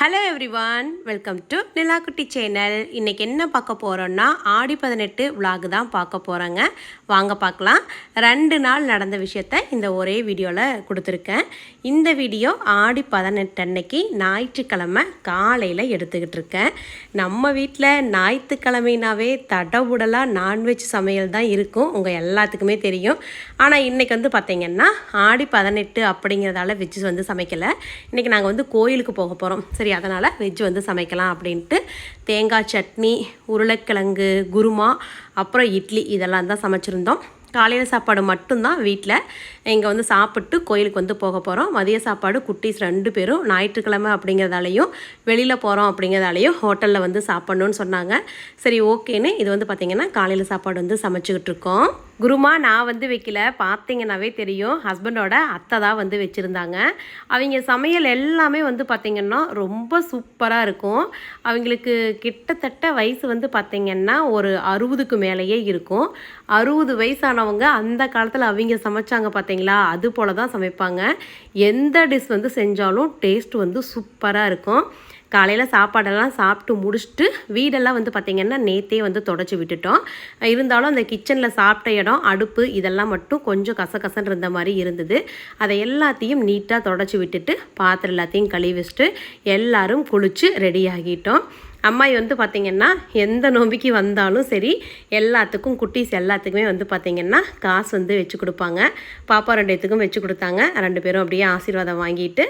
Hello everyone welcome to Nilakutti channel இன்றைக்கி என்ன பார்க்க போகிறோன்னா ஆடி பதினெட்டு விலாகு தான் பார்க்க போகிறோங்க வாங்க பார்க்கலாம். ரெண்டு நாள் நடந்த விஷயத்த இந்த ஒரே வீடியோவில் கொடுத்துருக்கேன். இந்த வீடியோ ஆடி பதினெட்டு அன்னைக்கு ஞாயிற்றுக்கிழமை காலையில் எடுத்துக்கிட்டு இருக்கேன். நம்ம வீட்டில் ஞாயிற்றுக்கிழமைனாவே தடவுடலாக நான்வெஜ் சமையல் தான் இருக்கும். உங்கள் எல்லாத்துக்குமே தெரியும். ஆனால் இன்றைக்கி வந்து பார்த்திங்கன்னா ஆடி பதினெட்டு அப்படிங்கிறதால வெஜ் வந்து சமைக்கலை. இன்றைக்கி நாங்கள் வந்து கோயிலுக்கு போக போகிறோம் சரி அதனால் வெஜ் வந்து சமைக்கலாம் அப்படின்ட்டு தேங்காய் சட்னி உருளைக்கிழங்கு குருமா அப்புறம் இட்லி இதெல்லாம் தான் சமைச்சிருந்தோம். காலையில் சாப்பாடு மட்டும்தான் வீட்டில் இங்கே வந்து சாப்பிட்டு கோயிலுக்கு வந்து போக போகிறோம் மதிய சாப்பாடு குட்டீஸ் ரெண்டு பேரும். ஞாயிற்றுக்கிழமை அப்படிங்கிறதாலையும் வெளியில் போகிறோம் அப்படிங்கிறதாலையும் ஹோட்டலில் வந்து சாப்பிட்ணுன்னு சொன்னாங்க. சரி ஓகேன்னு இது வந்து பார்த்திங்கன்னா காலையில் சாப்பாடு வந்து சமைச்சிக்கிட்டு இருக்கோம். குருமா நான் வந்து வைக்கல பார்த்தீங்கன்னாவே தெரியும். ஹஸ்பண்டோட அத்தை தான் வந்து வச்சுருந்தாங்க. அவங்க சமையல் எல்லாமே வந்து பார்த்திங்கன்னா ரொம்ப சூப்பராக இருக்கும். அவங்களுக்கு கிட்டத்தட்ட வயசு வந்து பார்த்திங்கன்னா ஒரு அறுபதுக்கு மேலேயே இருக்கும். அறுபது வயசானவங்க அந்த காலத்தில் அவங்க சமைச்சாங்க பார்த்தீங்களா அது போல தான் சமைப்பாங்க. எந்த டிஷ் வந்து செஞ்சாலும் டேஸ்ட் வந்து சூப்பராக இருக்கும். காலையில் சாப்பாடெல்லாம் சாப்பிட்டு முடிச்சுட்டு வீடெல்லாம் வந்து பார்த்திங்கன்னா நேற்றே வந்து தொடச்சி விட்டுட்டோம். இருந்தாலும் அந்த கிச்சனில் சாப்பிட்ட இடம் அடுப்பு இதெல்லாம் மட்டும் கொஞ்சம் கசகசன்னு இருந்த மாதிரி இருந்தது. அதை எல்லாத்தையும் நீட்டாக தொடச்சி விட்டுட்டு பாத்திரம் எல்லாத்தையும் கழுவி வச்சுட்டு எல்லோரும் குளித்து ரெடி ஆகிட்டோம். அம்மாயி வந்து பார்த்திங்கன்னா எந்த நோம்பிக்கு வந்தாலும் சரி எல்லாத்துக்கும் குட்டீஸ் எல்லாத்துக்குமே வந்து பார்த்திங்கன்னா காசு வந்து வச்சு கொடுப்பாங்க. பாப்பா ரெண்டுத்துக்கும் வச்சு கொடுத்தாங்க. ரெண்டு பேரும் அப்படியே ஆசீர்வாதம் வாங்கிட்டு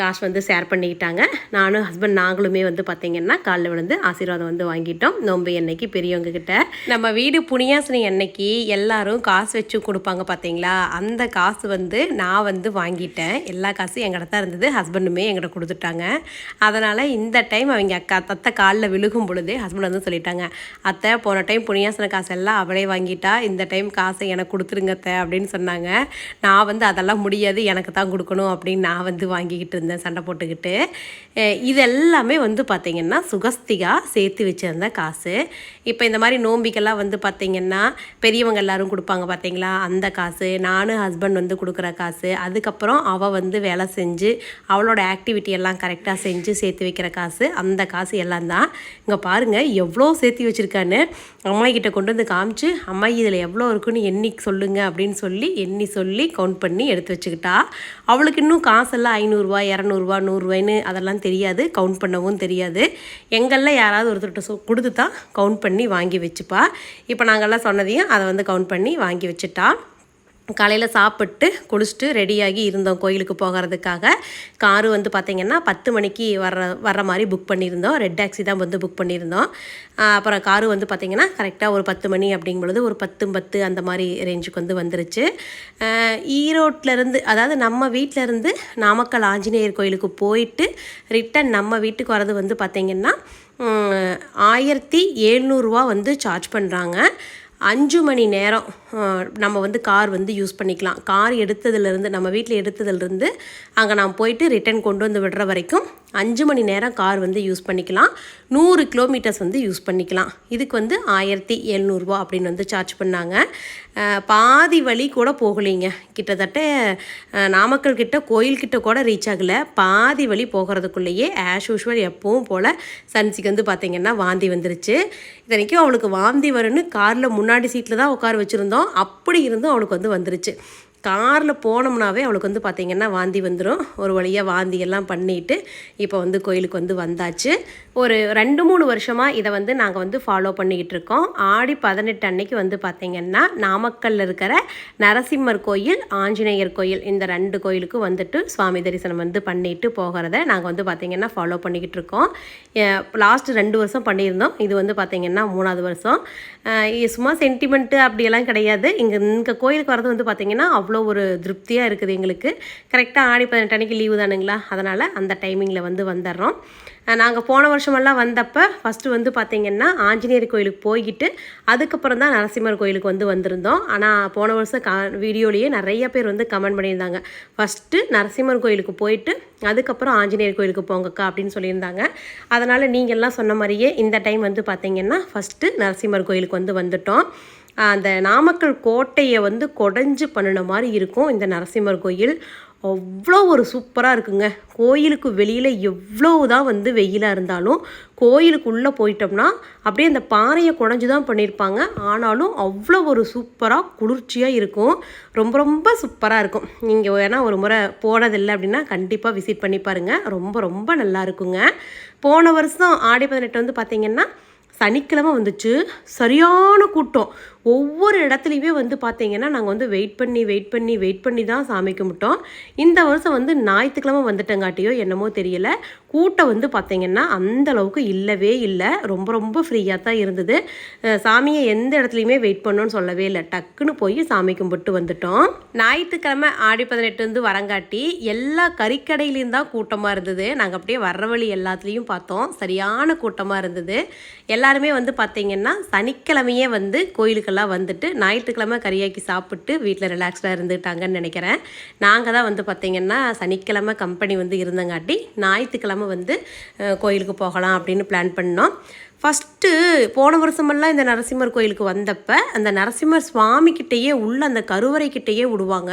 காசு வந்து ஷேர் பண்ணிக்கிட்டாங்க. நானும் ஹஸ்பண்ட் நாங்களுமே வந்து பார்த்திங்கன்னா காலைல விழுந்து ஆசீர்வாதம் வந்து வாங்கிட்டோம். நோம்பு என்னைக்கு? பெரியவங்க கிட்ட. நம்ம வீடு புனியாசனை அன்னைக்கு எல்லாரும் காசு வச்சு கொடுப்பாங்க பார்த்தீங்களா அந்த காசு வந்து நான் வந்து வாங்கிட்டேன். எல்லா காசும் எங்கிட்ட தான் இருந்தது ஹஸ்பண்டுமே எங்கிட்ட கொடுத்துட்டாங்க. அதனால் இந்த டைம் அவங்க அக்கா தத்த காலில் விழுகும் பொழுதே ஹஸ்பண்ட் வந்து சொல்லிட்டாங்க அத்தை போன டைம் புனியாசன காசு எல்லாம் அவளே வாங்கிட்டா இந்த டைம் காசை எனக்கு கொடுத்துருங்க அத்தை அப்படின்னு சொன்னாங்க. நான் வந்து அதெல்லாம் முடியாது எனக்கு தான் கொடுக்கணும் அப்படின்னு நான் வந்து வாங்கிக்கிட்டு இருந்தேன் சண்டை போட்டுக்கிட்டு. இது எல்லாமே வந்து பார்த்திங்கன்னா சுகஸ்திகா சேர்த்து வச்சுருந்த காசு. இப்போ இந்த மாதிரி நோம்பிக்கெல்லாம் வந்து பார்த்திங்கன்னா பெரியவங்க எல்லோரும் கொடுப்பாங்க பார்த்தீங்களா அந்த காசு நானும் ஹஸ்பண்ட் வந்து கொடுக்குற காசு அதுக்கப்புறம் அவள் வந்து வேலை செஞ்சு அவளோட ஆக்டிவிட்டி எல்லாம் கரெக்டாக செஞ்சு சேர்த்து வைக்கிற காசு அந்த காசு எல்லாம் தான். இங்கே பாருங்கள் எவ்வளோ சேர்த்து வச்சுருக்கான்னு அம்மாய்கிட்ட கொண்டு வந்து காமிச்சு அம்மா இதில் எவ்வளோ இருக்குன்னு எண்ணி சொல்லுங்கள் அப்படின்னு சொல்லி எண்ணி சொல்லி கவுண்ட் பண்ணி எடுத்து வச்சுக்கிட்டா. அவளுக்கு இன்னும் காசெல்லாம் ஐநூறுரூவா இரநூறுவா நூறுரூவாய்ன்னு அதெல்லாம் தெரியாது கவுண்ட் பண்ணவும் தெரியாது. எங்கெல்லாம் யாராவது ஒருத்தர்கிட்ட சொ கொடுத்து தான் கவுண்ட் பண்ணி பண்ணி வாங்கி வச்சுப்பா. இப்போ நாங்கள்லாம் சொன்னதையும் அதை வந்து கவுண்ட் பண்ணி வாங்கி வச்சுட்டா. காலையில் சாப்பிட்டு குளிச்சுட்டு ரெடியாகி இருந்தோம் கோயிலுக்கு போகிறதுக்காக. காரு வந்து பார்த்திங்கன்னா பத்து மணிக்கு வர்ற வர்ற மாதிரி புக் பண்ணியிருந்தோம். ரெட் டாக்ஸி தான் வந்து புக் பண்ணியிருந்தோம். அப்புறம் காரு வந்து பார்த்திங்கன்னா கரெக்டாக ஒரு பத்து மணி அப்படிங்கும் பொழுது ஒரு பத்து பத்து அந்த மாதிரி ரேஞ்சுக்கு வந்து வந்துருச்சு. ஈரோட்லேருந்து அதாவது நம்ம வீட்டிலேருந்து நாமக்கல் ஆஞ்சநேயர் கோயிலுக்கு போயிட்டு ரிட்டன் நம்ம வீட்டுக்கு வர்றது வந்து பார்த்திங்கன்னா ஆயிரத்தி எழுநூறுவா வந்து சார்ஜ் பண்ணுறாங்க அஞ்சு மணி நேரம் நம்ம வந்து கார் வந்து யூஸ் பண்ணிக்கலாம். கார் எடுத்ததுலேருந்து நம்ம வீட்டில் எடுத்ததுலேருந்து அங்கே நான் போயிட்டு ரிட்டன் கொண்டு வந்து விடுற வரைக்கும் அஞ்சு மணி நேரம் கார் வந்து யூஸ் பண்ணிக்கலாம். நூறு கிலோமீட்டர்ஸ் வந்து யூஸ் பண்ணிக்கலாம். இதுக்கு வந்து ஆயிரத்தி எழுநூறுபா அப்படின்னு வந்து சார்ஜ் பண்ணாங்க. பாதி வழி கூட போகலைங்க. கிட்டத்தட்ட நாமக்கல் கிட்ட கோயில்கிட்ட கூட ரீச் ஆகலை. பாதி வழி போகிறதுக்குள்ளேயே ஆஷ் யூஷுவல் எப்பவும் போல் சன்சிக்கு வந்து பார்த்திங்கன்னா வாந்தி வந்துருச்சு. இத்தனைக்கும் அவளுக்கு வாந்தி வரும்னு காரில் முன்னாடி சீட்டில் தான் உட்கார வச்சுருந்தோம். அப்படி இருந்தும் அவளுக்கு வந்து வந்துருச்சு. காரில் போனோம்னாவே அவளுக்கு வந்து பார்த்திங்கன்னா வாந்தி வந்துடும் ஒரு வழியாக வாந்தி எல்லாம் பண்ணிட்டு இப்போ வந்து கோயிலுக்கு வந்து வந்தாச்சு. ஒரு ரெண்டு மூணு வருஷமாக இதை வந்து நாங்கள் வந்து ஃபாலோ பண்ணிக்கிட்டு இருக்கோம். ஆடி பதினெட்டு அன்னைக்கு வந்து பார்த்திங்கன்னா நாமக்கல்லில் இருக்கிற நரசிம்மர் கோயில் ஆஞ்சநேயர் கோயில் இந்த ரெண்டு கோயிலுக்கு வந்துட்டு சுவாமி தரிசனம் வந்து பண்ணிட்டு போகிறத நாங்கள் வந்து பார்த்திங்கன்னா ஃபாலோ பண்ணிக்கிட்டு இருக்கோம். லாஸ்ட் ரெண்டு வருஷம் பண்ணியிருந்தோம். இது வந்து பார்த்திங்கன்னா மூணாவது வருஷம். சும்மா சென்டிமெண்ட்டு அப்படியெல்லாம் கிடையாது. இங்கே இங்கே கோயிலுக்கு வரது வந்து பார்த்திங்கன்னா அவ்வளோ ஒரு திருப்தியாக இருக்குது எங்களுக்கு. கரெக்டாக ஆடி பதினெட்டு அன்னைக்கு லீவு தானுங்களா? அதனால் அந்த டைமிங்கில் வந்து வந்துடுறோம் நாங்கள் போன வருஷமெல்லாம் வந்தப்போ ஃபஸ்ட்டு வந்து பார்த்திங்கன்னா ஆஞ்சநேயர் கோயிலுக்கு போய்கிட்டு அதுக்கப்புறம் தான் நரசிம்மர் கோயிலுக்கு வந்து வந்திருந்தோம். ஆனால் போன வருஷம் கா வீடியோலேயே நிறைய பேர் வந்து கமெண்ட் பண்ணியிருந்தாங்க. ஃபஸ்ட்டு நரசிம்மர் கோயிலுக்கு போயிட்டு அதுக்கப்புறம் ஆஞ்சநேயர் கோயிலுக்கு போங்கக்கா அப்படின்னு சொல்லியிருந்தாங்க. அதனால் நீங்கள்லாம் சொன்ன மாதிரியே இந்த டைம் வந்து பார்த்திங்கன்னா ஃபஸ்ட்டு நரசிம்மர் கோயிலுக்கு வந்து வந்துட்டோம். அந்த நாமக்கல் கோட்டையை வந்து கொடைஞ்சு பண்ணின மாதிரி இருக்கும் இந்த நரசிம்மர் கோயில். அவ்வளோ ஒரு சூப்பராக இருக்குங்க. கோயிலுக்கு வெளியில் எவ்வளோ தான் வந்து வெயிலாக இருந்தாலும் கோயிலுக்குள்ளே போயிட்டோம்னா அப்படியே அந்த பாறையை குடஞ்சி தான் பண்ணியிருப்பாங்க. ஆனாலும் அவ்வளோ ஒரு சூப்பராக குளிர்ச்சியாக இருக்கும். ரொம்ப ரொம்ப சூப்பராக இருக்கும். நீங்கள் வேணால் ஒரு முறை போனதில்லை அப்படின்னா கண்டிப்பாக விசிட் பண்ணி பாருங்கள் ரொம்ப ரொம்ப நல்லா இருக்குங்க. போன வருஷம் ஆடி பதினெட்டு வந்து பார்த்திங்கன்னா சனிக்கிழமை வந்துச்சு. சரியான கூட்டம். ஒவ்வொரு இடத்துலையுமே வந்து பார்த்தீங்கன்னா நாங்கள் வந்து வெயிட் பண்ணி வெயிட் பண்ணி வெயிட் பண்ணி தான் சாமி கும்பிட்டோம். இந்த வருஷம் வந்து ஞாயிற்றுக்கிழமை வந்துட்டங்காட்டியோ என்னமோ தெரியல. கூட்டம் வந்து பார்த்தீங்கன்னா அந்த அளவுக்கு இல்லவே இல்லை. ரொம்ப ரொம்ப ஃப்ரீயாக தான் இருந்தது. சாமியை எந்த இடத்துலையுமே வெயிட் பண்ணோன்னு சொல்லவே இல்லை. டக்குன்னு போய் சாமி கும்பிட்டு வந்துட்டோம். ஞாயிற்றுக்கிழமை ஆடி பதினெட்டு வந்து வரங்காட்டி எல்லா கறிக்கடையிலையும் தான் கூட்டமாக இருந்தது. நாங்கள் அப்படியே வர்ற வழி எல்லாத்துலேயும் பார்த்தோம். சரியான கூட்டமாக இருந்தது. எல்லாருமே வந்து பார்த்தீங்கன்னா சனிக்கிழமையே வந்து கோயிலுக்கெல்லாம் வந்துட்டு ஞாயிற்றுக்கிழமை கறியாக்கி சாப்பிட்டு வீட்டில் ரிலாக்ஸ்டாக இருந்துட்டாங்கன்னு நினைக்கிறேன். நாங்கள் தான் வந்து பார்த்திங்கன்னா சனிக்கிழமை கம்பெனி வந்து இருந்தங்காட்டி ஞாயிற்றுக்கிழமை வந்து கோயிலுக்கு போகலாம் அப்படின்னு பிளான் பண்ணோம். ஃபஸ்ட்டு போன வருஷமெல்லாம் இந்த நரசிம்மர் கோயிலுக்கு வந்தப்போ அந்த நரசிம்மர் சுவாமிக்கிட்டேயே உள்ள அந்த கருவறைக்கிட்டேயே விடுவாங்க.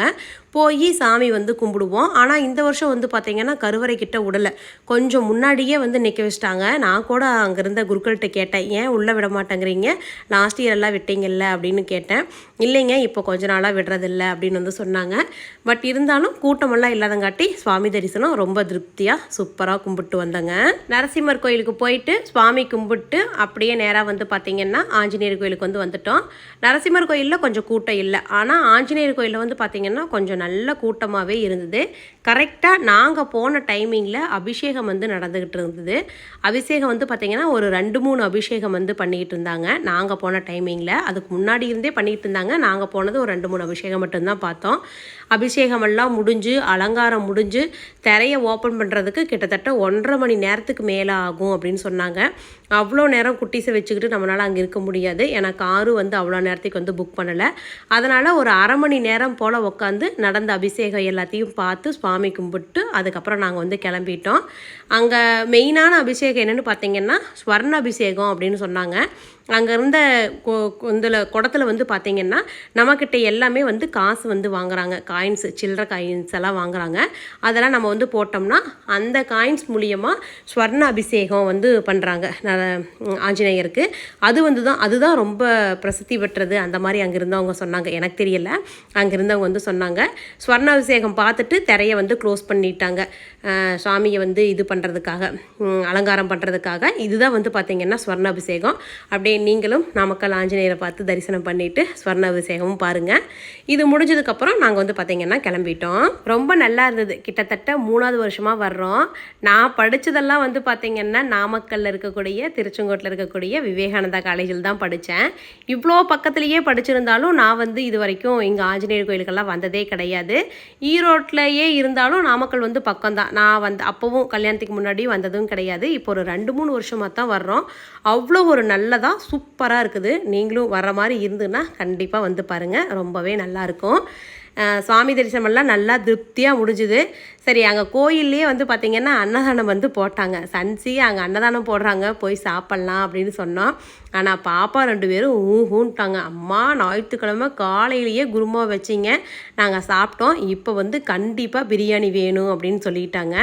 போய் சாமி வந்து கும்பிடுவோம். ஆனால் இந்த வருஷம் வந்து பார்த்திங்கன்னா கருவறைக்கிட்ட விடலை. கொஞ்சம் முன்னாடியே வந்து நிற்க வச்சிட்டாங்க. நான் கூட அங்கே இருந்த குருக்கள்கிட்ட கேட்டேன் ஏன் உள்ளே விட மாட்டேங்கிறீங்க? லாஸ்ட் இயர் எல்லாம் விட்டீங்கல்ல? அப்படின்னு கேட்டேன். இல்லைங்க இப்போ கொஞ்ச நாளாக விடுறதில்ல அப்படின்னு வந்து சொன்னாங்க. பட் இருந்தாலும் கூட்டமெல்லாம் இல்லாதங்காட்டி சுவாமி தரிசனம் ரொம்ப திருப்தியாக சூப்பராக கும்பிட்டு வந்தேங்க. நரசிம்மர் கோயிலுக்கு போயிட்டு சுவாமி கும்பிட்டு அப்படியே நேராக வந்து பார்த்திங்கன்னா ஆஞ்சநேயர் கோயிலுக்கு வந்து வந்துட்டோம். நரசிம்மர் கோயிலில் கொஞ்சம் கூட்டம் இல்லை. ஆனால் ஆஞ்சநேயர் கோயிலில் வந்து பார்த்திங்கன்னா கொஞ்சம் நல்ல கூட்டமாகவே இருந்தது. கரெக்டாக நாங்கள் போன டைமிங்கில் அபிஷேகம் வந்து நடந்துக்கிட்டு இருந்தது. அபிஷேகம் வந்து பார்த்திங்கன்னா ஒரு ரெண்டு மூணு அபிஷேகம் வந்து பண்ணிக்கிட்டு இருந்தாங்க. நாங்கள் போன டைமிங்கில் அதுக்கு முன்னாடி இருந்தே பண்ணிக்கிட்டு இருந்தாங்க. நாங்கள் போனது ஒரு ரெண்டு மூணு அபிஷேகம் மட்டும்தான் பார்த்தோம். அபிஷேகமெல்லாம் முடிஞ்சு அலங்காரம் முடிஞ்சு திரையை ஓப்பன் பண்ணுறதுக்கு கிட்டத்தட்ட ஒன்றரை மணி நேரத்துக்கு மேலே ஆகும் அப்படின்னு சொன்னாங்க. அவ்வளோ நேரம் குட்டீஸை வச்சுக்கிட்டு நம்மளால் அங்கே இருக்க முடியாது. ஏன்னா காரு வந்து அவ்வளோ நேரத்துக்கு வந்து புக் பண்ணலை. அதனால் ஒரு அரை மணி நேரம் போல் உட்காந்து நடந்த அபிஷேகம் எல்லாத்தையும் பார்த்து சுவாமி கும்பிட்டு அதுக்கப்புறம் நாங்கள் வந்து கிளம்பிட்டோம். அங்கே மெயினான அபிஷேகம் என்னென்னு பார்த்தீங்கன்னா ஸ்வர்ண அபிஷேகம் அப்படின்னு சொன்னாங்க. அங்கே இருந்த இதில் குடத்தில் வந்து பார்த்தீங்கன்னா நம்மக்கிட்ட எல்லாமே வந்து காசு வந்து வாங்குறாங்க. காயின்ஸ் சில்லற காயின்ஸ் எல்லாம் வாங்குறாங்க. அதெல்லாம் நம்ம வந்து போட்டோம்னா அந்த காயின்ஸ் மூலியமாக ஸ்வர்ண அபிஷேகம் வந்து பண்ணுறாங்க ஆஞ்சநேயருக்கு. அது வந்து தான் அதுதான் ரொம்ப பிரசித்தி பெற்றது. அந்த மாதிரி அங்கே இருந்தவங்க சொன்னாங்க. எனக்கு தெரியல. அங்கே இருந்தவங்க வந்து சொன்னாங்க. ஸ்வர்ண அபிஷேகம் பார்த்துட்டு திரையை வந்து க்ளோஸ் பண்ணிட்டாங்க. சாமியை சுவாமியை வந்து இது பண்ணுறதுக்காக அலங்காரம் பண்ணுறதுக்காக இதுதான் வந்து பார்த்திங்கன்னா ஸ்வர்ண அபிஷேகம். அப்படியே நீங்களும் நாமக்கல் ஆஞ்சநேயரை பார்த்து தரிசனம் பண்ணிவிட்டு ஸ்வர்ண அபிஷேகமும் பாருங்கள் இது முடிஞ்சதுக்கப்புறம் நாங்கள் வந்து பார்த்திங்கன்னா கிளம்பிட்டோம். ரொம்ப நல்லா இருந்தது. கிட்டத்தட்ட மூணாவது வருஷமாக வர்றோம். நான் படித்ததெல்லாம் வந்து பார்த்திங்கன்னா நாமக்கல்லில் இருக்கக்கூடிய திருச்செங்கோட்டில் இருக்கக்கூடிய விவேகானந்தா காலேஜில் தான் படித்தேன் இவ்வளோ பக்கத்துலேயே படிச்சிருந்தாலும் நான் வந்து இது வரைக்கும் இங்கே ஆஞ்சநேயர் கோயிலுக்கெல்லாம் வந்ததே கிடையாது. ஈரோட்லேயே இருந்தாலும் நாமக்கல் வந்து பக்கம்தான். நான் வந்து அப்போவும் கல்யாணத்துக்கு முன்னாடி வந்ததும் கிடையாது. இப்போ ஒரு ரெண்டு மூணு வருஷமாக தான் வர்றோம். அவ்வளோ ஒரு நல்லதாக சூப்பராக இருக்குது. நீங்களும் வர மாதிரி இருந்துன்னா கண்டிப்பாக வந்து பாருங்கள் ரொம்பவே நல்லாயிருக்கும் சுவாமி தரிசனமெல்லாம் நல்லா திருப்தியாக முடிஞ்சுது. சரி அங்கே கோயில்லையே வந்து பார்த்திங்கன்னா அன்னதானம் வந்து போட்டாங்க. சன்சி அங்கே அன்னதானம் போடுறாங்க. போய் சாப்பிட்லாம் அப்படின்னு சொன்னோம். ஆனால் பாப்பா ரெண்டு பேரும் ஊஹூன்ட்டாங்க. அம்மா ஞாயிற்றுக்கிழமை காலையிலேயே குருமா வச்சிங்க. நாங்கள் சாப்பிட்டோம். இப்போ வந்து கண்டிப்பாக பிரியாணி வேணும் அப்படின்னு சொல்லிட்டாங்க.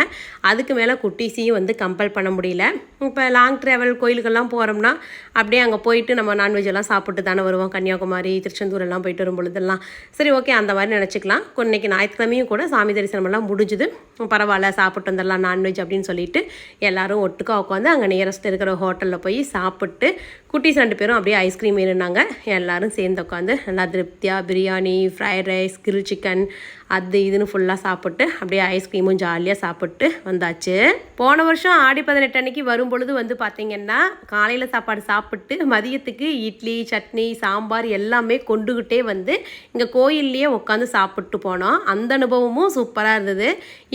அதுக்கு மேலே குட்டீஸையும் வந்து கம்பல் பண்ண முடியல. இப்போ லாங் ட்ராவல் கோயிலுக்கெல்லாம் போகிறோம்னா அப்படியே அங்கே போயிட்டு நம்ம நான்வெஜ் எல்லாம் சாப்பிட்டு தானே வருவோம். கன்னியாகுமரி திருச்செந்தூர் எல்லாம் போயிட்டு வரும் பொழுதெல்லாம் சரி ஓகே அந்த மாதிரி நினச்சிக்கலாம். இன்னைக்கு ஞாயிற்றுக்கிழமையும் கூட சாமி தரிசனமெல்லாம் முடிஞ்சுது. பரவாயில்ல சாப்பிட்டு வந்துடலாம் நான்வெஜ் அப்படின்னு சொல்லிட்டு எல்லோரும் ஒட்டுக்கா உட்காந்து அங்கே நியரஸ்ட் இருக்கிற ஹோட்டலில் போய் சாப்பிட்டு குட்டீஸ் ரெண்டு பேரும் அப்படியே ஐஸ்கிரீம் வேணும்னாங்க எல்லோரும் சேர்ந்து உட்காந்து நல்லா திருப்தியாக biryani fried rice grill chicken அது இதுன்னு ஃபுல்லாக சாப்பிட்டு அப்படியே ஐஸ்கிரீமும் ஜாலியாக சாப்பிட்டு வந்தாச்சு. போன வருஷம் ஆடி பதினெட்டு அன்னைக்கு வரும் பொழுது வந்து பார்த்திங்கன்னா காலையில் சாப்பாடு சாப்பிட்டு மதியத்துக்கு இட்லி சட்னி சாம்பார் எல்லாமே கொண்டுக்கிட்டே வந்து இங்கே கோயில்லையே உட்காந்து சாப்பிட்டு போனோம். அந்த அனுபவமும் சூப்பராக இருந்தது.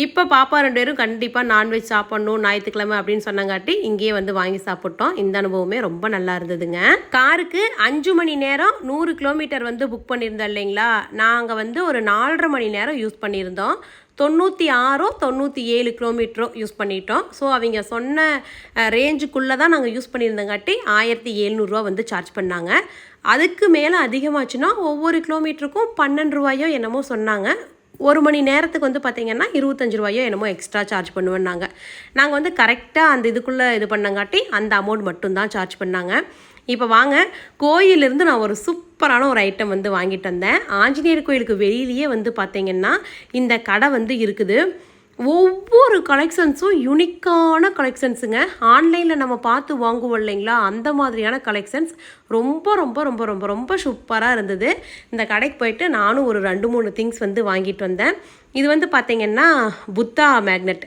இப்போ பாப்பா ரெண்டு பேரும் கண்டிப்பாக நான்வெஜ் சாப்பிட்ணும் ஞாயிற்றுக்கிழமை அப்படின்னு சொன்னங்காட்டி இங்கேயே வந்து வாங்கி சாப்பிட்டோம். இந்த அனுபவமே ரொம்ப நல்லா இருந்ததுங்க. காருக்கு அஞ்சு மணி நேரம் நூறு கிலோமீட்டர் வந்து புக் பண்ணியிருந்தோம் இல்லைங்களா? நாங்கள் வந்து ஒரு நாலரை மணி நேரம் யூஸ் பண்ணியிருந்தோம். தொண்ணூற்றி ஆறோ தொண்ணூற்றி ஏழு கிலோமீட்டரோ யூஸ் பண்ணிட்டோம். ஸோ அவங்க சொன்ன ரேஞ்சுக்குள்ளே தான் நாங்கள் யூஸ் பண்ணியிருந்தங்காட்டி ஆயிரத்தி எழுநூறுவா வந்து சார்ஜ் பண்ணாங்க. அதுக்கு மேலே அதிகமாச்சுன்னா ஒவ்வொரு கிலோமீட்டருக்கும் பன்னெண்டு ரூபாயோ என்னமோ சொன்னாங்க. ஒரு மணி நேரத்துக்கு வந்து பார்த்திங்கன்னா இருபத்தஞ்சு ரூபாயோ என்னமோ எக்ஸ்ட்ரா சார்ஜ் பண்ணுவேன்னாங்க. நாங்கள் வந்து கரெக்டாக அந்த இதுக்குள்ளே இது பண்ணங்காட்டி அந்த அமௌண்ட் மட்டும்தான் சார்ஜ் பண்ணாங்க. இப்போ வாங்க கோயிலிருந்து நான் ஒரு சூப்பரான ஒரு ஐட்டம் வந்து வாங்கிட்டு வந்தேன். ஆஞ்சநேயர் கோயிலுக்கு வெளியிலேயே வந்து பார்த்தீங்கன்னா இந்த கடை வந்து இருக்குது. ஒவ்வொரு கலெக்ஷன்ஸும் யுனிக்கான கலெக்ஷன்ஸுங்க ஆன்லைனில் நம்ம பார்த்து வாங்குவோம் இல்லைங்களா? அந்த மாதிரியான கலெக்ஷன்ஸ் ரொம்ப ரொம்ப ரொம்ப ரொம்ப ரொம்ப சூப்பராக இருந்தது. இந்த கடைக்கு போயிட்டு நானும் ஒரு ரெண்டு மூணு திங்ஸ் வந்து வாங்கிட்டு வந்தேன். இது வந்து பார்த்திங்கன்னா புத்தா மேக்னெட்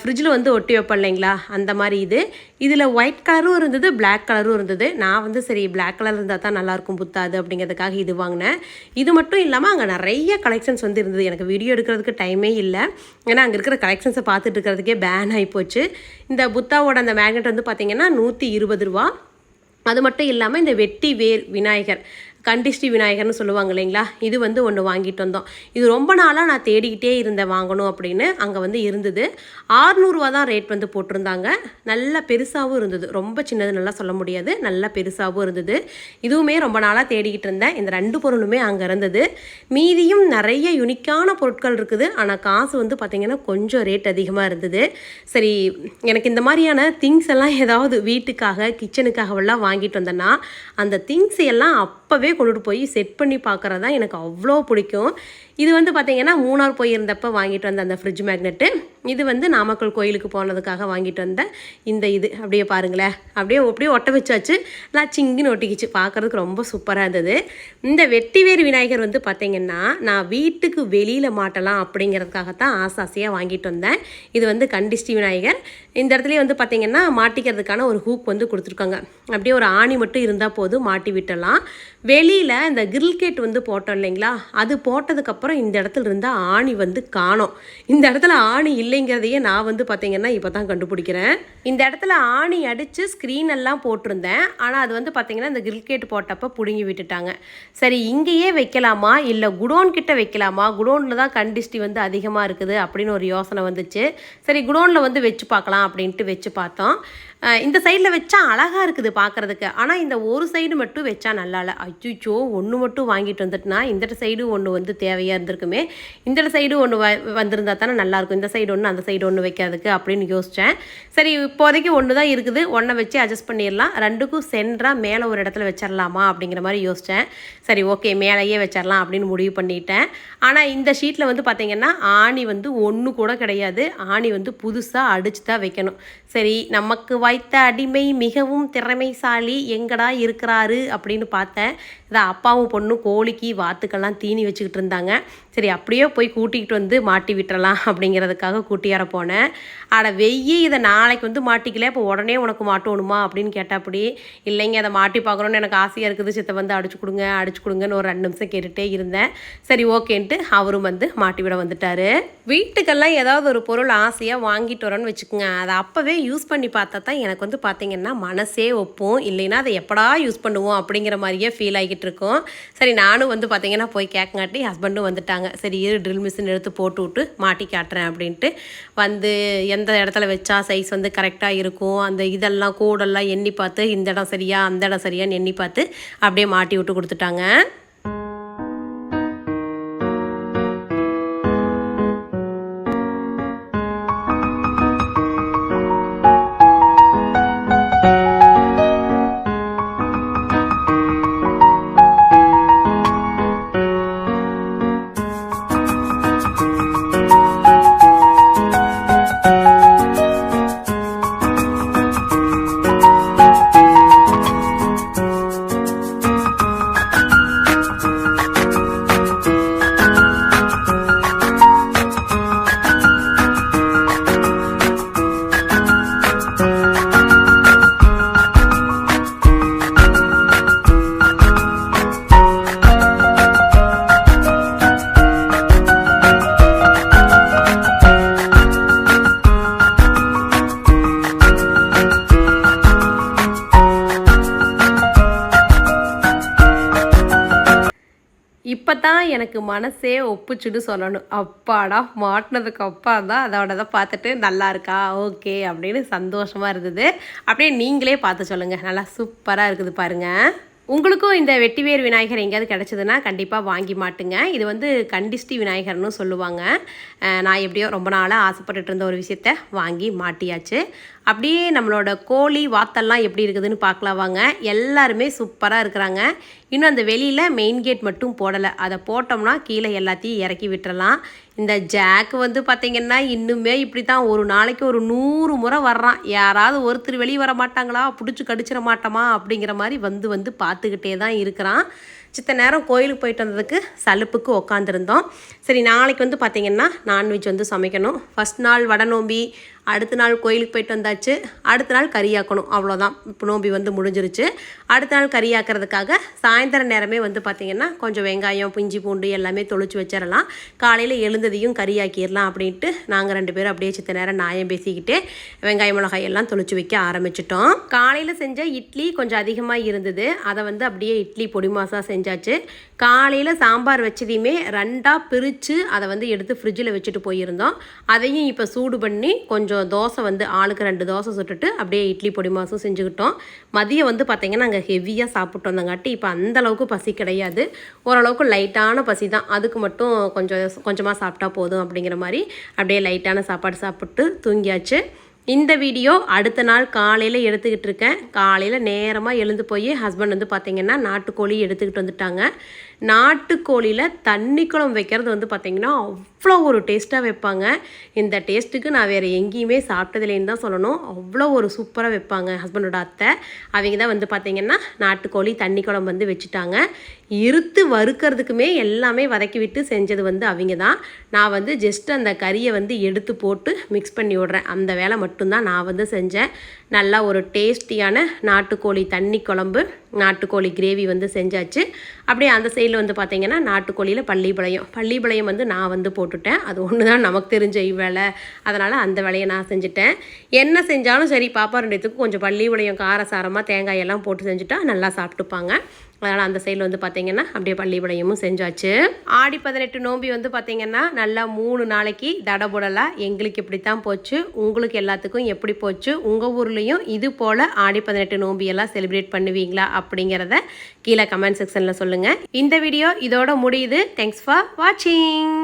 ஃப்ரிட்ஜில் வந்து ஒட்டி வைப்போம் இல்லைங்களா? அந்த மாதிரி இது. இதில் ஒயிட் கலரும் இருந்தது பிளாக் கலரும் இருந்தது. நான் வந்து சரி பிளாக் கலர் இருந்தால் தான் நல்லாயிருக்கும் புத்தா அது அப்படிங்கிறதுக்காக இது வாங்கினேன். இது மட்டும் இல்லாமல் அங்கே நிறைய கலெக்ஷன்ஸ் வந்து இருந்தது. எனக்கு வீடியோ எடுக்கிறதுக்கு டைமே இல்லை. ஏன்னா அங்கே இருக்கிற கலெக்ஷன்ஸை பார்த்துட்டு இருக்கிறதுக்கே பேன் ஆகி போச்சு. இந்த புத்தாவோட அந்த மேக்னெட் வந்து பார்த்திங்கன்னா நூற்றி இருபது ரூபா. அது மட்டும் இல்லாமல் இந்த வெட்டி வேர் விநாயகர். கண்டிஷ்டி விநாயகர்னு சொல்லுவாங்க இல்லைங்களா? இது வந்து ஒன்று வாங்கிட்டு வந்தோம். இது ரொம்ப நாளாக நான் தேடிக்கிட்டே இருந்தேன் வாங்கணும் அப்படின்னு. அங்கே வந்து இருந்தது. ஆறுநூறுவா தான் ரேட் வந்து போட்டிருந்தாங்க. நல்ல பெருசாகவும் இருந்தது. ரொம்ப சின்னது நல்லா சொல்ல முடியாது. நல்ல பெருசாகவும் இருந்தது. இதுவுமே ரொம்ப நாளாக தேடிக்கிட்டு இருந்தேன். இந்த ரெண்டு பொருளுமே அங்கே இருந்தது. மீதியும் நிறைய யுனிக்கான பொருட்கள் இருக்குது. ஆனால் காசு வந்து பார்த்திங்கன்னா கொஞ்சம் ரேட் அதிகமாக இருந்தது. சரி எனக்கு இந்த மாதிரியான திங்ஸ் எல்லாம் ஏதாவது வீட்டுக்காக கிச்சனுக்காகவெல்லாம் வாங்கிட்டு வந்தேன்னா அந்த திங்ஸ் எல்லாம் அப்போவே கொண்டுட்டு போய் செட் பண்ணி பார்க்குறது தான் எனக்கு அவ்வளோ பிடிக்கும். இது வந்து பார்த்திங்கன்னா மூணார் போயிருந்தப்போ வாங்கிட்டு வந்த அந்த ஃப்ரிட்ஜ் மேக்னெட்டு இது வந்து நாமக்கல் கோயிலுக்கு போனதுக்காக வாங்கிட்டு வந்த இந்த இது. அப்படியே பாருங்களேன். அப்படியே அப்படியே ஒட்ட வச்சாச்சு. நான் சிங்கின்னு ஒட்டிக்கிச்சு. பார்க்குறதுக்கு ரொம்ப சூப்பராக இருந்தது. இந்த வெட்டிவேர் விநாயகர் வந்து பார்த்திங்கன்னா நான் வீட்டுக்கு வெளியில் மாட்டலாம் அப்படிங்கிறதுக்காகத்தான் ஆசை ஆசையாக வாங்கிட்டு வந்தேன். இது வந்து கண்டிஷ்டி விநாயகர். இந்த இடத்துலையே வந்து பார்த்திங்கன்னா மாட்டிக்கிறதுக்கான ஒரு ஹூக் வந்து கொடுத்துருக்காங்க. அப்படியே ஒரு ஆணி மட்டும் இருந்தால் போதும் மாட்டி விட்டலாம் வெளியில் இந்த கிரில் கேட் வந்து போட்டோம் இல்லைங்களா? அது போட்டதுக்கப்புறம் இந்த இடத்துல இருந்தால் ஆணி வந்து காணோம். இந்த இடத்துல ஆணி இல்லை அப்படிங்கிறதையே நான் வந்து பார்த்தீங்கன்னா இப்போ தான் கண்டுபிடிக்கிறேன். இந்த இடத்துல ஆணி அடித்து ஸ்க்ரீன் எல்லாம் போட்டிருந்தேன். ஆனால் அது வந்து பார்த்தீங்கன்னா இந்த கிரில் கேட் போட்டப்போ பிடுங்கி விட்டுட்டாங்க. சரி இங்கேயே வைக்கலாமா? இல்லை குடோன் கிட்ட வைக்கலாமா? குடோனில் தான் கண்டிஸ்டி வந்து அதிகமாக இருக்குது அப்படின்னு ஒரு யோசனை வந்துச்சு. சரி குடோனில் வந்து வச்சு பார்க்கலாம் அப்படின்ட்டு வச்சு பார்த்தோம். இந்த சைடில் வச்சா அழகாக இருக்குது பார்க்குறதுக்கு ஆனால் இந்த ஒரு சைடு மட்டும் வச்சா நல்லா இல்லை அச்சுச்சோ ஒன்று மட்டும் வாங்கிட்டு வந்துட்டுனா இந்த சைடு ஒன்று வந்து தேவையாக இருந்திருக்குமே. இந்த சைடு ஒன்று வ வந்திருந்தா தானே நல்லாயிருக்கும் இந்த சைடு ஒன்று அந்த சைடு ஒன்று வைக்காதுக்கு அப்படின்னு யோசித்தேன் சரி இப்போதைக்கு ஒன்று தான் இருக்குது. ஒன்றை வச்சு அட்ஜஸ்ட் பண்ணிடலாம். ரெண்டுக்கும் சென்டராக மேலே ஒரு இடத்துல வச்சிடலாமா அப்படிங்கிற மாதிரி யோசித்தேன் சரி ஓகே மேலேயே வச்சிடலாம் அப்படின்னு முடிவு பண்ணிட்டேன். ஆனால் இந்த ஷீட்டில் வந்து பார்த்திங்கன்னா ஆணி வந்து ஒன்று கூட கிடையாது. ஆணி வந்து புதுசாக அடிச்சு தான் வைக்கணும். சரி நமக்கு வைத்த அடிமை மிகவும் திறமைசாலி எங்கடா இருக்கிறாரு அப்படின்னு பார்த்தேன். இதை அப்பாவும் பொண்ணும் கோழிக்கு வாத்துக்கெல்லாம் தீனி வச்சுக்கிட்டு இருந்தாங்க. சரி அப்படியே போய் கூட்டிகிட்டு வந்து மாட்டி விட்டுறலாம் அப்படிங்கிறதுக்காக கூட்டியார போனேன். அட வெய்யி இதை நாளைக்கு வந்து மாட்டிக்கல இப்போ உடனே உனக்கு மாட்டோணுமா? அப்படின்னு கேட்டாப்படி. இல்லைங்க அதை மாட்டி பார்க்கணுன்னு எனக்கு ஆசையாக இருக்குது. சித்த வந்து அடிச்சு கொடுங்க அடிச்சு கொடுங்கன்னு ஒரு ரெண்டு நிமிஷம் கேட்டுகிட்டே இருந்தேன். சரி ஓகேன்ட்டு அவரும் வந்து மாட்டி விட வந்துட்டார். வீட்டுக்கெல்லாம் ஏதாவது ஒரு பொருள் ஆசையாக வாங்கிட்டு வரோன்னு வச்சுக்கோங்க. அதை அப்போவே யூஸ் பண்ணி பார்த்தா தான் எனக்கு வந்து பார்த்தீங்கன்னா மனசே ஒப்பும். இல்லைன்னா அதை எப்படா யூஸ் பண்ணுவோம் அப்படிங்கிற மாதிரியே ஃபீல் ஆகிட்டு இருக்கும். சரி நானும் வந்து பார்த்தீங்கன்னா போய் கேட்கங்காட்டி ஹஸ்பண்டும் வந்துட்டாங்க. சரி இரு ட்ரில் மிஷின் எடுத்து போட்டு விட்டு மாட்டி காட்டுறேன் அப்படின்ட்டு வந்து எந்த இடத்துல வச்சா சைஸ் வந்து கரெக்டாக இருக்கும் அந்த இதெல்லாம் கூடெல்லாம் எண்ணி பார்த்து இந்த இடம் சரியா அந்த இடம் சரியான்னு எண்ணி பார்த்து அப்படியே மாட்டி விட்டு கொடுத்துட்டாங்க. எனக்கு மனசே ஒப்புச்சுன்னு சொல்லணும். அப்பாடா மாட்டினதுக்கு அப்பா தான் அதோட தான் பார்த்துட்டு நல்லா இருக்கா? ஓகே அப்படின்னு சந்தோஷமாக இருந்தது. அப்படியே நீங்களே பார்த்து சொல்லுங்கள் நல்லா சூப்பராக இருக்குது பாருங்கள் உங்களுக்கும் இந்த வெட்டிவேர் விநாயகர் எங்கேயாவது கிடச்சதுன்னா கண்டிப்பாக வாங்கி மாட்டுங்க. இது வந்து கண்டிஷ்டி விநாயகர்னு சொல்லுவாங்க. நான் எப்படியோ ரொம்ப நாளாக ஆசைப்பட்டுட்டு இருந்த ஒரு விஷயத்த வாங்கி மாட்டியாச்சு. அப்படியே நம்மளோட கோழி வாத்தெல்லாம் எப்படி இருக்குதுன்னு பார்க்கலாம் வாங்க. எல்லாருமே சூப்பராக இருக்கிறாங்க. இன்னும் அந்த வெளியில் மெயின் கேட் மட்டும் போடலை. அதை போட்டோம்னா கீழே எல்லாத்தையும் இறக்கி விட்டுறலாம். இந்த ஜாக் வந்து பார்த்திங்கன்னா இன்னுமே இப்படி தான் ஒரு நாளைக்கு ஒரு நூறு முறை வர்றான். யாராவது ஒருத்தர் வெளியே வர மாட்டாங்களா? பிடிச்சி கடிச்சிட மாட்டோமா? அப்படிங்கிற மாதிரி வந்து வந்து பார்த்துக்கிட்டே தான் இருக்கிறான். சித்த நேரம் கோயிலுக்கு போயிட்டு வந்ததுக்கு சலுப்புக்கு உக்காந்துருந்தோம். சரி நாளைக்கு வந்து பார்த்திங்கன்னா நான்வெஜ் வந்து சமைக்கணும். ஃபஸ்ட் நாள் வடநோம்பி. அடுத்த நாள் கோயிலுக்கு போயிட்டு வந்தாச்சு. அடுத்த நாள் கறியாக்கணும் அவ்வளோதான் இப்போ நோம்பி வந்து முடிஞ்சிருச்சு. அடுத்த நாள் கறியாக்கிறதுக்காக சாயந்தர நேரமே வந்து பார்த்திங்கன்னா கொஞ்சம் வெங்காயம் பிஞ்சி பூண்டு எல்லாமே தொளிச்சு வச்சிடலாம். காலையில் எழுந்ததையும் கறியாக்கிடலாம் அப்படின்ட்டு நாங்கள் ரெண்டு பேரும் அப்படியே சித்த நேரம் நாயம் பேசிக்கிட்டே வெங்காய மிளகாய் எல்லாம் தொளிச்சு வைக்க ஆரம்பிச்சிட்டோம். காலையில் செஞ்ச இட்லி கொஞ்சம் அதிகமாக இருந்தது. அதை வந்து அப்படியே இட்லி பொடி மாசாக செஞ்சாச்சு. காலையில் சாம்பார் வச்சதையுமே ரெண்டாக பிரித்து அதை வந்து எடுத்து ஃப்ரிட்ஜில் வச்சுட்டு போயிருந்தோம். அதையும் இப்போ சூடு பண்ணி கொஞ்சம் தோசை வந்து ஆளுக்கு ரெண்டு தோசை சுட்டுட்டு அப்படியே இட்லி பொடி மாசும் செஞ்சுக்கிட்டோம். மதியம் வந்து பார்த்திங்கன்னா நாங்கள் ஹெவியாக சாப்பிட்டு வந்தங்காட்டி இப்போ அந்தளவுக்கு பசி கிடையாது. ஓரளவுக்கு லைட்டான பசி தான். அதுக்கு மட்டும் கொஞ்சம் கொஞ்சமாக சாப்பிட்டா போதும் அப்படிங்கிற மாதிரி அப்படியே லைட்டான சாப்பாடு சாப்பிட்டு தூங்கியாச்சு. இந்த வீடியோ அடுத்த நாள் காலையில் எடுத்துக்கிட்டு இருக்கேன் காலையில் நேரமாக எழுந்து போய் ஹஸ்பண்ட் வந்து பார்த்திங்கன்னா நாட்டுக்கோழி எடுத்துக்கிட்டு வந்துட்டாங்க. நாட்டுக்கோழியில் தண்ணி குழம்பு வைக்கிறது வந்து பார்த்திங்கன்னா அவ்வளோ ஒரு டேஸ்ட்டாக வைப்பாங்க. இந்த டேஸ்ட்டுக்கு நான் வேறு எங்கேயுமே சாப்பிட்டதுலேன்னு தான் சொல்லணும். அவ்வளோ ஒரு சூப்பராக வைப்பாங்க ஹஸ்பண்டோட அத்தை. அவங்க தான் வந்து பார்த்திங்கன்னா நாட்டுக்கோழி தண்ணி குழம்பு வந்து வச்சுட்டாங்க. இருத்து வறுக்கிறதுக்குமே எல்லாமே வதக்கி விட்டு செஞ்சது வந்து அவங்க தான். நான் வந்து ஜஸ்ட் அந்த கறியை வந்து எடுத்து போட்டு மிக்ஸ் பண்ணி விட்றேன். அந்த வேலை மட்டும் மட்டும்தான் நான் வந்து செஞ்சேன். நல்லா ஒரு டேஸ்டியான நாட்டுக்கோழி தண்ணி குழம்பு நாட்டுக்கோழி கிரேவி வந்து செஞ்சாச்சு. அப்படியே அந்த சைடில் வந்து பார்த்திங்கன்னா நாட்டுக்கோழியில் பள்ளிப்பாளையம் பள்ளிப்பாளையம் வந்து நான் வந்து போட்டுட்டேன். அது ஒன்று தான் நமக்கு தெரிஞ்ச வேலை அதனால் அந்த வேலையை நான் செஞ்சுட்டேன். என்ன செஞ்சாலும் சரி பாப்பா ரெண்டுத்துக்கும் கொஞ்சம் பள்ளிப்பாளையம் காரசாரமாக தேங்காய் எல்லாம் போட்டு செஞ்சுட்டா நல்லா சாப்பிட்டுப்பாங்க. அதனால் அந்த சைடில் வந்து பார்த்திங்கன்னா அப்படியே பள்ளிப்படையமும் செஞ்சாச்சு. ஆடி பதினெட்டு நோம்பி வந்து பார்த்திங்கன்னா நல்லா மூணு நாளைக்கு தடபுடலாக எங்களுக்கு இப்படி தான் போச்சு. உங்களுக்கு எல்லாத்துக்கும் எப்படி போச்சு? உங்கள் ஊர்லேயும் இது போல் ஆடி பதினெட்டு நோம்பியெல்லாம் செலிப்ரேட் பண்ணுவீங்களா? அப்படிங்கிறத கீழே கமெண்ட் செக்ஷனில் சொல்லுங்கள் இந்த வீடியோ இதோட முடியுது. தேங்க்ஸ் ஃபார் வாட்சிங்